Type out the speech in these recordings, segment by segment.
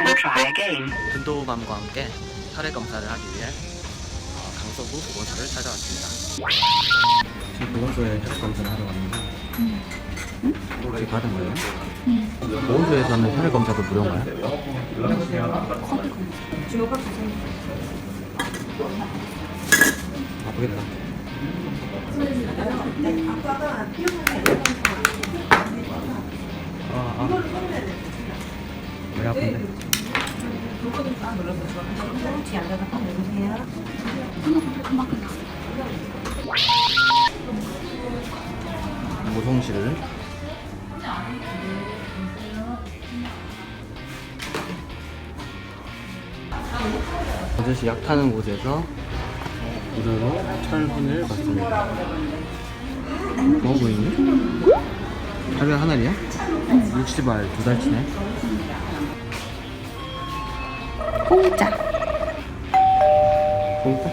Try again. 근도감과 함께 혈액 검사를 하기 위해 어, 강서구 보건소를 찾아왔습니다. 지금 보건소에 혈액 검사를 하러 왔는데 혹시 받은 거예요? 보건소에서는 혈액 검사도 무료인가요? 아프겠다. 아, 아. 왜 아픈데? 모성실을 아저씨 약 타는 곳에서 무료로 철분을 받습니다. 먹어 보이니? 자기가 한 알이야? 60알 두 달치네. 공짜. 공짜?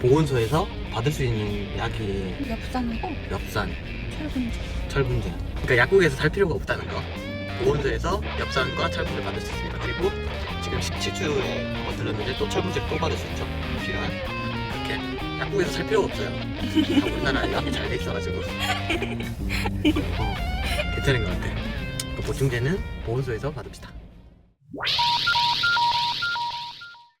보건소에서 받을 수 있는 약이 엽산하고 엽산, 철분제. 철분제. 그러니까 약국에서 살 필요가 없다는 거. 보건소에서 엽산과 철분을 받을 수 있습니다. 그리고 지금 17주에 한번 들렀는데 또 철분제 또 받을 수 있죠. 필요한. 이렇게 약국에서 살 필요가 없어요. 다 우리나라 약이 잘 돼 있어가지고. 어, 괜찮은 것 같아. 그 보충제는 보건소에서 받읍시다.